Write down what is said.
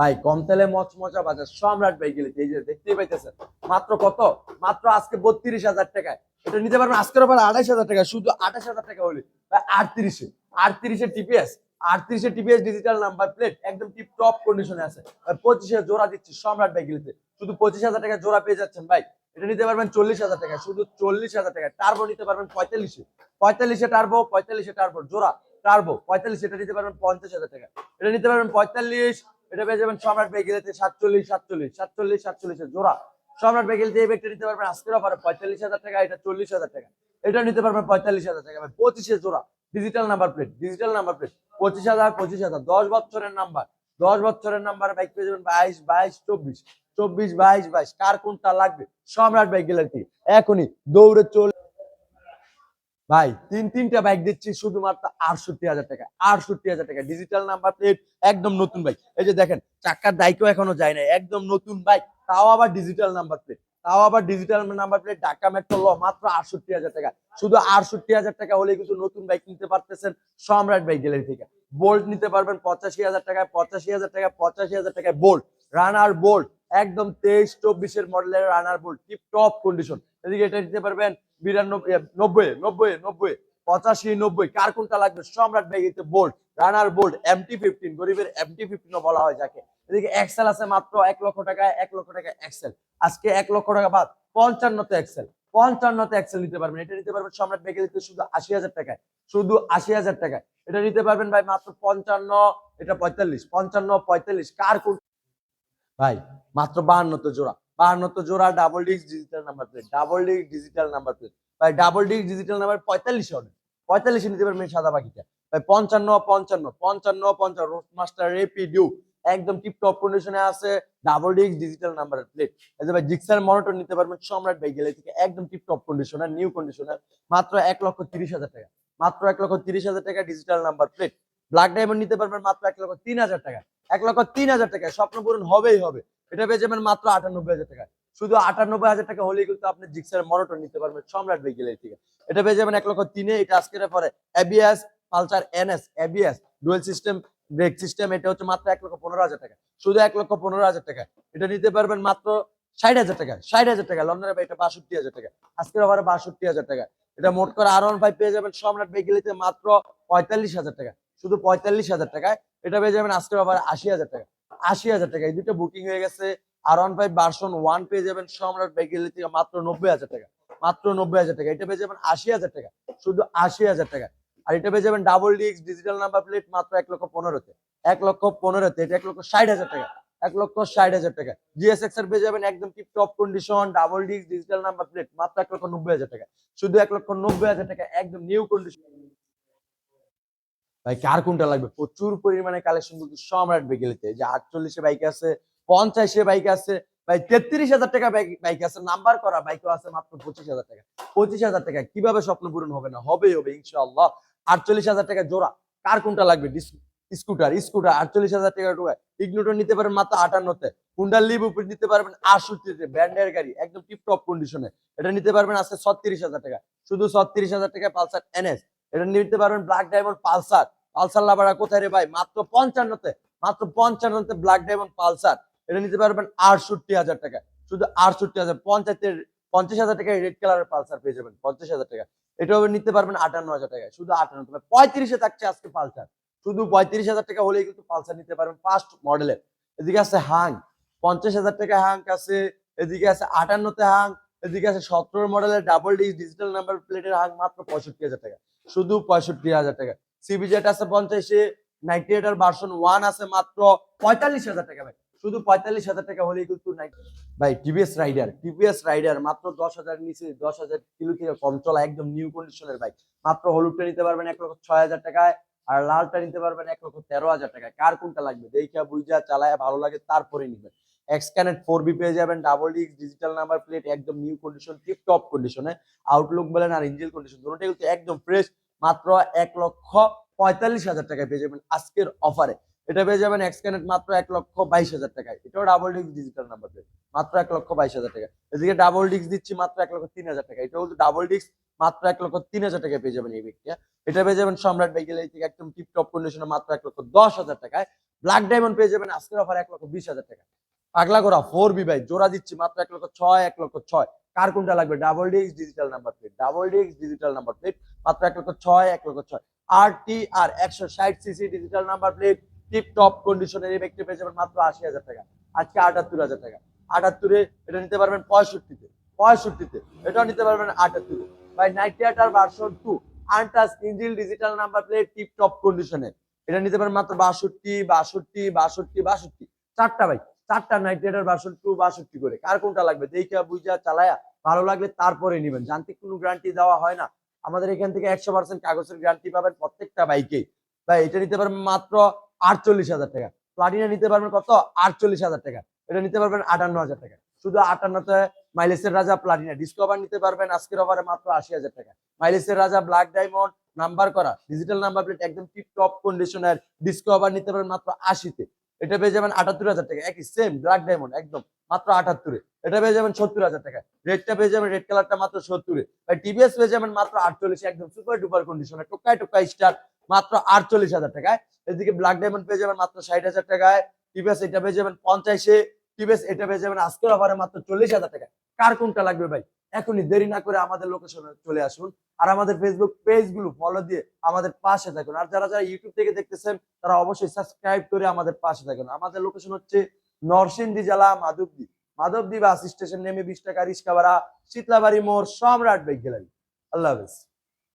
ভাই, কম তেলে মচমচা বাজার, সম্রাট গেলে এই যে দেখতেই পাইতেছেন, মাত্র কত? মাত্র আজকে বত্রিশ হাজার টাকায়। এটা নিতে পারবেন আজকের পর আঠাশ হাজার টাকা শুধু আঠাশ হাজার টাকা হলে। আটত্রিশে আটত্রিশে টিপিএস আটত্রিশে টিপিএস ডিজিটাল নাম্বার প্লেট একদম টিপ টপ কন্ডিশনে আছে। পঁচিশে জোড়া দিচ্ছি, সম্রাট শুধু পঁচিশ হাজার টাকা জোড়া পেয়ে যাচ্ছেন ভাই। এটা নিতে পারবেন চল্লিশ হাজার টাকা শুধু চল্লিশ হাজার টাকা টার্বো নিতে পারবেন পঁয়তাল্লিশে। পঁয়তাল্লিশে টার্বো পঁয়তাল্লিশে টার্বো জোড়া টার্বো পঁয়তাল্লিশ এটা নিতে পারবেন পঞ্চাশ হাজার টাকা এটা নিতে পারবেন পঁয়তাল্লিশ এটা পেয়ে যাবেন সম্রাট বেগেলেতে সাতচল্লিশ সাতচল্লিশ সাতচল্লিশ, সাতচল্লিশের জোড়া। সম্রাট বেগেলতে এই ব্যাগটা নিতে পারবেন আজকের অফারে পঁয়তাল্লিশ হাজার টাকা, এটা চল্লিশ হাজার টাকা। এটা নিতে পারবেন পঁয়তাল্লিশ হাজার টাকা। ভাই পঁচিশের জোড়া digital number plate digital number plate পঁচিশ হাজার পঁচিশ হাজার, দশ বছরের নাম্বার দশ বছরের নাম্বার বাইক পেয়ে যাবেন বাইশ বাইশ, চব্বিশ চব্বিশ, বাইশ বাইশ। কার কোনটা লাগবে? সম্রাট বাইক থেকে এখনই দৌড়ে চল ভাই, তিন, তিনটা বাইক দিচ্ছি শুধুমাত্র আটষট্টি হাজার টাকা, আটষট্টি হাজার টাকা। ডিজিটাল নাম্বার প্লেট একদম নতুন বাইক এই যে দেখেন, চাকার দায়িত্ব এখনও যায় না একদম নতুন বাইক তাও আবার ডিজিটাল নাম্বার প্লেট তাও আবার digital number plate Dhaka metro ল, মাত্র আটষট্টি হাজার টাকা। শুধু আটষট্টি হাজার টাকা হলে কিন্তু নতুন বাইক কিনতে পারতেছেন সম্রাট বাইক গ্যালারি থেকে। বোল্ট নিতে পারবেন পঁচাশি হাজার টাকায়, পঁচাশি হাজার টাকা পঁচাশি হাজার টাকায় বোল্ট রানার বোল্ট একদম তেইশ, চব্বিশের মডেলের runner bolt tip top condition এদিকে এটা নিতে পারবেন বিরানব্বই নব্বই নব্বই নব্বই, পঁচাশি, নব্বই, কার কোনটা লাগবে? সম্রাট ব্যাগিতে bolt runner bolt MT fifteen গরিবের এমটি ফিফটিনও বলা হয় যাকে। এদিকে এক্সেল আছে মাত্র এক লক্ষ টাকায়, এক লক্ষ টাকা এক্সেল আজকে এক লক্ষ টাকা বাদ, পঞ্চান্নতে এক্সেল পঞ্চান্নতে এক্সেল নিতে পারবেন। এটা নিতে পারবেন সম্রাট ব্যাগে দিতে শুধু আশি হাজার টাকায়। শুধু আশি হাজার টাকায়। এটা নিতে পারবেন ভাই মাত্র পঞ্চান্ন, এটা পঁয়তাল্লিশ, পঞ্চান্ন, পঁয়তাল্লিশ, কার কোন ভাই, মাত্র বাহান্নতে জোড়া। বাহান্নতে জোড়া double digital number plate double digital number plate ভাই ডাবল ডিজিটাল নাম্বার পঁয়তাল্লিশে নিতে পারবেন সাদা পাখিটা ভাই, পঞ্চান্ন পঞ্চান্ন পঞ্চান্ন পঞ্চান্ন রোড মাস্টার রেপিডিউ একদম কন্ডিশনে আছে ডাবল ডিজিটাল নাম্বার প্লেট এই ভাই জিক্সার মনিটর নিতে পারবেন সম্রাট ভাই গেলে থেকে একদম টপ কন্ডিশনার নিউ কন্ডিশনার মাত্র এক লক্ষ তিরিশ হাজার টাকা। মাত্র এক লক্ষ তিরিশ হাজার টাকা digital number plate black diamond নিতে পারবেন মাত্র এক লক্ষ তিন হাজার টাকা। এক লক্ষ তিন হাজার টাকা, স্বপ্ন পূরণ হবেই হবে। এটা পেয়ে যাবেন মাত্র আটানব্বই হাজার টাকা। শুধু আটানব্বই হাজার টাকা হলেই কিন্তু আপনি জিক্সার মনিটর নিতে পারবেন সম্রাট ভেহিকেলের থেকে। এটা পেয়ে যাবেন এক লক্ষ তিনে, এটা আজকের পরে ABS Pulsar NS ABS dual system brake system এটা হচ্ছে মাত্র এক লক্ষ পনেরো হাজার টাকা। শুধু এক লক্ষ পনেরো হাজার টাকা। এটা নিতে পারবেন মাত্র ষাট হাজার টাকা, ষাট হাজার টাকা। লন্ডনের এটা বাষট্টি হাজার টাকা। আজকের আবার বাষট্টি হাজার টাকা। এটা মোট করে আর ওয়ান ফাইভ পেয়ে যাবেন সম্রাট ভেহিকেলিতে মাত্র পঁয়তাল্লিশ হাজার টাকা। শুধু পঁয়তাল্লিশ হাজার টাকায় এটা পেয়ে যাবেন আজকের আবার আশি হাজার টাকা। আশি হাজার টাকা। এই দুটো বুকিং হয়ে গেছে। আর ওয়ান ফাইভ ভার্সন ওয়ান পেয়ে যাবেন সম্রাট ভেহিকেলি থেকে মাত্র নব্বই হাজার টাকা। মাত্র নব্বই হাজার টাকা। এটা পেয়ে যাবেন আশি হাজার টাকা। শুধু আশি হাজার টাকা। আর এটা পেয়ে যাবেন double disc digital number plate মাত্র এক লক্ষ পনেরোতে। এক লক্ষ পনেরোতে এটা এক লক্ষ ষাট হাজার টাকা। এক লক্ষ ষাট হাজার টাকা। জিএসএক্স এর পেয়ে যাবেন একদম tip top condition double disc digital number plate মাত্র এক লক্ষ নব্বই হাজার টাকা। শুধু এক লক্ষ নব্বই হাজার টাকা, একদম নিউ কন্ডিশন ভাই, কার কোনটা লাগবে? প্রচুর পরিমাণে কালেকশন কিন্তু সম্রাট বেগেলিতে। যে আটচল্লিশে বাইক আছে, পঞ্চাশে বাইক আছে, ভাই, তেত্রিশ হাজার টাকা বাইক আছে। নাম্বার করা বাইকও আছে মাত্র পঁচিশ হাজার টাকা। পঁচিশ হাজার টাকা। কীভাবে স্বপ্ন পূরণ হবে না? হবেই হবে, ইনশাআল্লাহ। আটচল্লিশ হাজার টাকা জোড়া। কার কোনটা লাগবে? Scooter scooter. আটচল্লিশ হাজার টাকা টোকা ইগনোটর নিতে পারবেন মাত্র আটান্নতে। হুন্ডার লিভ উপর নিতে পারবেন আটষট্টিতে। ব্র্যান্ডের গাড়ি, একদম টিপ টপ কন্ডিশনে এটা নিতে পারবেন আজকে ছত্রিশ হাজার টাকা। শুধু ছত্রিশ হাজার টাকা পালসার এনএস এটা নিতে পারবেন ব্ল্যাক ডায়মন্ড পালসার। পালসার লাভারা কোথায় রে ভাই? মাত্র পঞ্চান্নতে মাত্র পঞ্চান্নতে ব্ল্যাক ডায়মন্ড পালসার। এটা নিতে পারবেন আটষট্টি হাজার টাকা। শুধু আটষট্টি হাজার, পঞ্চায়েতের পঞ্চাশ হাজার টাকায় রেড কালারের পালসার পেয়ে যাবেন, পঞ্চাশ হাজার টাকা। এটাও নিতে পারবেন আটান্ন হাজার টাকায়। শুধু আটান্ন টাকা পঁয়ত্রিশে থাকছে আজকে পালসার। শুধু পঁয়ত্রিশ হাজার টাকা হলেই কিন্তু পালসার নিতে পারবেন ফার্স্ট মডেলের এদিকে আছে হাং পঞ্চাশ হাজার টাকা হাং আছে। এদিকে আছে আটান্নতে হাং এদিকে আছে সতেরো মডেলের ডাবল ডি ডিজিটাল নাম্বার প্লেটের হাং মাত্র পঁয়ষট্টি হাজার টাকা। শুধু পঁয়ষট্টি হাজার টাকা। সিবিজেট আছে পঞ্চাশে নাইনটি এইটার ভার্সন ওয়ান আছে মাত্র পঁয়তাল্লিশ হাজার টাকা ভাই। শুধু পঁয়তাল্লিশ হাজার টাকা হলেই কিন্তু ভাই টিভিএস রাইডার টিভিএস রাইডার মাত্র দশ হাজার নিচে দশ হাজার কিলো থেকে কম চলা, একদম নিউ কন্ডিশনের বাইক মাত্র হলুদটা নিতে পারবেন এক লক্ষ ছয় হাজার টাকায়, আর লালটা নিতে পারবেন এক লক্ষ তেরো হাজার টাকায়। কার কোনটা লাগবে? দেখা বুঝা চালায় ভালো লাগে, তারপরে নিবেন। এক্সক্যানেট ফোর বি পেয়ে যাবেন double disc digital number plate একদম নিউ কন্ডিশন টিপ টপ কন্ডিশনে আউটলুক বলেন আর ইঞ্জিন কন্ডিশন দুটোটাই কিন্তু একদম ফ্রেশ মাত্র এক লক্ষ পঁয়তাল্লিশ হাজার টাকায় পেয়ে যাবেন আজকের অফারে। এটা পেয়ে যাবেন এক্সক্যানেট মাত্র এক লক্ষ বাইশ হাজার টাকায়। এটাও ডাবল ডিস্ক ডিজিটাল নাম্বার মাত্র এক লক্ষ বাইশ হাজার টাকা এদিকে ডাবল ডিস্ক দিচ্ছি মাত্র এক লক্ষ তিন হাজার টাকা এটাও ডাবল ডিস্ক মাত্র এক লক্ষ তিন হাজার টাকায় পেয়ে যাবেন এই ব্যক্তিটা এটা পেয়ে যাবেন সম্রাট বাইকেল থেকে একদম টিপ টপ কন্ডিশনে মাত্র এক লক্ষ দশ হাজার টাকায়। ব্ল্যাক ডায়মন্ড পেয়ে যাবেন আজকের অফার এক লক্ষ বিশ হাজার টাকা পাগলা করা ফোর বি ভাই জোড়া দিচ্ছি মাত্র এক লক্ষ ছয়, এক লক্ষ ছয়। কার কোনটা লাগবে? Double DX digital number plate double DX digital number plate মাত্র এক লক্ষ ছয়, এক লক্ষ ছয়। আর টি আর একশো ষাট CC digital number plate tip top কন্ডিশনের এই পেয়ে যাবেন মাত্র আশি হাজার টাকা। আজকে আটাত্তর হাজার টাকা। আটাত্তরে এটা নিতে পারবেন পঁয়ষট্টিতে। পঁয়ষট্টিতে। এটাও নিতে পারবেন আটাত্তরে। ভাই নাইনটি আটার version two আনটাস engine digital number plate tip top কন্ডিশনে এটা নিতে পারেন মাত্র বাষট্টি বাষট্টি বাষট্টি বাষট্টি। চারটা ভাই। চারটা নাইনটি আটার ভার্সন টু বাষট্টি করে। কার কোনটা লাগবে? দেখা বুঝা চালায়া। ভালো লাগলে তারপরে নেবেন। যান্ত্রিক কোনো গ্যারান্টি দেওয়া হয় না। আমাদের এখান থেকে একশো পার্সেন্ট কাগজের গ্যারান্টি পাবেন প্রত্যেকটা বাইকে ভাই, এটা নিতে পারবেন মাত্র আটচল্লিশ হাজার টাকা। প্লাটিনা নিতে পারবেন কত? আটচল্লিশ হাজার টাকা। এটা নিতে পারবেন আটান্ন হাজার টাকা। শুধু আটান্নতে মাইলেসের রাজা প্লাটিনা ডিসকভার নিতে পারবেন আজকের অফারে মাত্র আশি হাজার টাকা। মাইলেসের রাজা ব্ল্যাক ডায়মন্ড নাম্বার করা। ডিজিটাল নাম্বার প্লেট একদম টিপ টপ কন্ডিশনের ডিসকভার নিতে পারবেন মাত্র আশিতে। এটা পেয়ে যাবেন আটাত্তর হাজার টাকা। একই সেম ব্ল্যাক ডায়মন্ড একদম, মাত্র আটাত্তরে। এটা পেয়ে যাবেন সত্তর হাজার টাকা। রেডটা পেয়ে যাবেন রেড কালারটা মাত্র সত্তরে। টিভিএস পেয়ে যাবেন মাত্র আটচল্লিশ, একদম সুপার ডুপার কন্ডিশনে টোকায় টোকায় স্টার মাত্র আটচল্লিশ হাজার টাকায়। এদিকে ব্ল্যাক ডায়মন্ড পেয়ে যাবেন মাত্র ষাট হাজার টাকায়। টিভিএস এটা পেয়ে যাবেন পঞ্চাশে। টিভিএস এটা পেয়ে যাবেন আজকের অফারে মাত্র চল্লিশ হাজার টাকা কার কোনটা লাগবে ভাই? এখনই দেরি না করে আমাদের লোকেশনে চলে আসুন। আর আমাদের ফেসবুক পেজগুলো ফলো দিয়ে আমাদের পাশে থাকুন। আর যারা যারা ইউটিউব থেকে দেখতেছেন, তারা অবশ্যই সাবস্ক্রাইব করে আমাদের পাশে থাকুন। আমাদের লোকেশন হচ্ছে নরসিংদী জেলা, মাধবদী। মাধবদী বাস স্টেশন নেমে বিশ টাকা রিক্সা ভাড়া, শীতলাবাড়ি মোড়, সম্রাট বেগ গ্যালারি আল্লাহ হাফেজ।